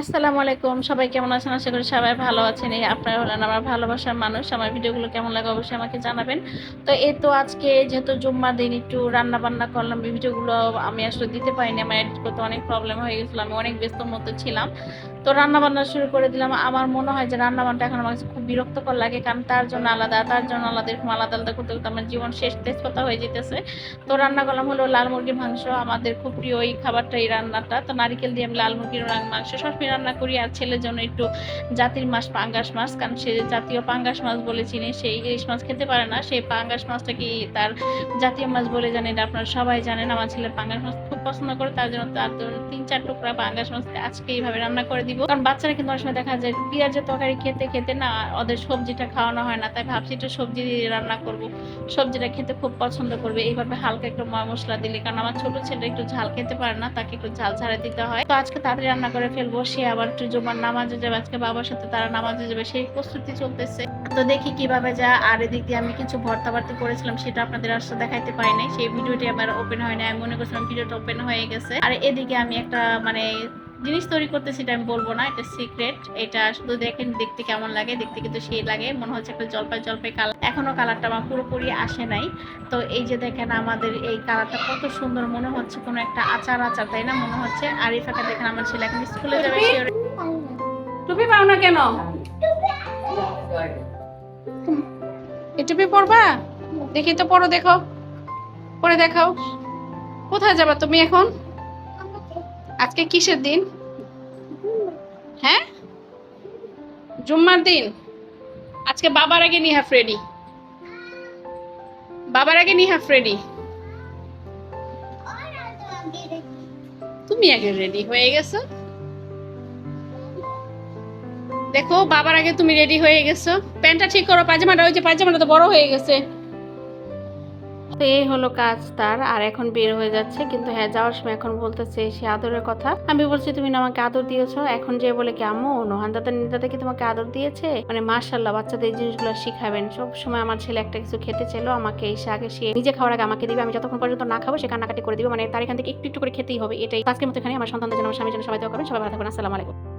আসসালামু আলাইকুম। সবাই কেমন আছেন? আশা করি সবাই ভালো আছেন। এই আপনারা হলেন আমার ভালোবাসার মানুষ। আমার ভিডিওগুলো কেমন লাগে অবশ্যই আমাকে জানাবেন। তো এই তো আজকে যেহেতু জুম্মা দিন, একটু রান্না বান্না করলাম ভিডিওগুলো আমি আসলে দিতে পারিনি। আমার এডিট করতে অনেক প্রবলেম হয়ে গেছিল। আমি অনেক ব্যস্ত মতো ছিলাম। তো রান্না বান্না শুরু করে দিলাম। আমার মনে হয় যে রান্না বান্নাটা এখন আমার খুব বিরক্তকর লাগে। কারণ তার জন্য আলাদা, তার জন্য আলাদা, এরকম আলাদা আলাদা করতে করতে আমার জীবন শেষ তেজ কথা হয়ে যেতেছে। তো রান্না করলাম হলো লাল মুরগির মাংস। আমাদের খুব প্রিয় এই খাবারটা, এই রান্নাটা। তো নারিকেল দিয়ে আমি লাল মুরগির মাংস সবসময় রান্না করি আর ছেলের জন্য একটু জাতির মাছ, পাঙ্গাস মাছ, কারণ সে জাতীয় পাঙ্গাস মাছ বলে চিনি সেই ইলিশ মাছ খেতে পারে না। সেই পাঙ্গাস মাছটা কি তার জাতীয় মাছ বলে জানেন আপনারা সবাই জানেন। আমার ছেলে পাঙ্গাস মাছ খুব পছন্দ করে, তার জন্য তার তিন চার টুকরা পাঙ্গাস মাছ আজকে এইভাবে রান্না করে দিব। কারণ বাচ্চারা কিন্তু অনেক সময় দেখা যায় পেঁয়াজের তরকারি খেতে খেতে না ওদের সবজিটা খাওয়ানো হয় না। তাই ভাবছি একটু সবজি দিয়ে রান্না করব। সবজিটা খেতে খুব পছন্দ করবে। এইভাবে হালকা একটু ময় মশলা দিলে, কারণ আমার ছোট ছেলে একটু ঝাল খেতে পারে না, তাকে একটু ঝাল ছাড়া দিতে হয়। তো আজকে তাড়াতাড়ি রান্না করে ফেলব। সে আবার জমার নামাজে যাবে, আজকে বাবার সাথে তারা নামাজে যাবে, সেই প্রস্তুতি চলতেছে। তো দেখি কীভাবে যা, আর এদিক দিয়ে আমি কিছু ভর্তা বার্তি করেছিলাম, সেটা আপনাদের আসলে দেখাইতে পারি নাই। সেই ভিডিওটি আমার ওপেন হয় নাই, আমি মনে করছিলাম ভিডিওটা ওপেন হয়ে গেছে। আর এদিকে আমি একটা মানে জিনিস তৈরি করতে সেটা আমি বলব না এটা সিক্রেট এটা শুধু দেখেন দেখতে কেমন লাগে দেখতে কিন্তু সেই লাগে। মনে হচ্ছে একটা জলপাই জলপাই কালার এখনও কালারটা আমার পুরোপুরি আসে নাই। তো এই যে দেখেন আমাদের এই কালারটা কত সুন্দর মনে হচ্ছে কোনো একটা আচার আচার তাই না? মনে হচ্ছে। আর এই ফাঁকা দেখেন আমার ছেলে এখন স্কুলে যাবে। টুপি? পাও না কেন? এই টুপি পরবা? দেখি তো পরো দেখো। পরে দেখাও। কোথায় যাবা তুমি এখন? আজকে কিসের দিন? হ্যাঁ? জুম্মার দিন? আজকে বাবার আগে নিহাফ ফ্রেডি। বাবার আগে নিহা ফ্রেডি। তুমি আগে রেডি হয়ে গেছো? দেখো বাবার আগে তুমি রেডি হয়ে গেছো। প্যান্টটা ঠিক করো পাজামাটা ওই যে পাজামাটা তো বড় হয়ে গেছে। তো এই হলো কাজ তার, আর এখন বের হয়ে যাচ্ছে, কিন্তু হ্যাঁ যাওয়ার সময় এখন বলতেছে সে আদরের কথা। আমি বলছি, তুমি না আমাকে আদর দিয়েছ? এখন যে বলে কি, আম্মু, নোহান দাদা দাদা কি তোমাকে আদর দিয়েছে? মানে মার্শাল্লাহ বাচ্চাদের এই জিনিসগুলো শিখাবেন। সব সময় আমার ছেলে একটা কিছু খেতে চাইলো, আমাকে এসে আগে সে নিজে খাওয়ার আগে আমাকে দিবে, আমি যতক্ষণ পর্যন্ত না খাব, সে কান্নাকাটি করে দিবে। মানে তার এখান থেকে একটু একটু করে খেতেই হবে, এটাই। আজকের মতো এখানে আমার সন্তানদের জন্য, আমার স্বামীর জন্য সবাই দেওয়া করবেন, সবাই ভালো থাকবেন, আসসালামু আলাইকুম।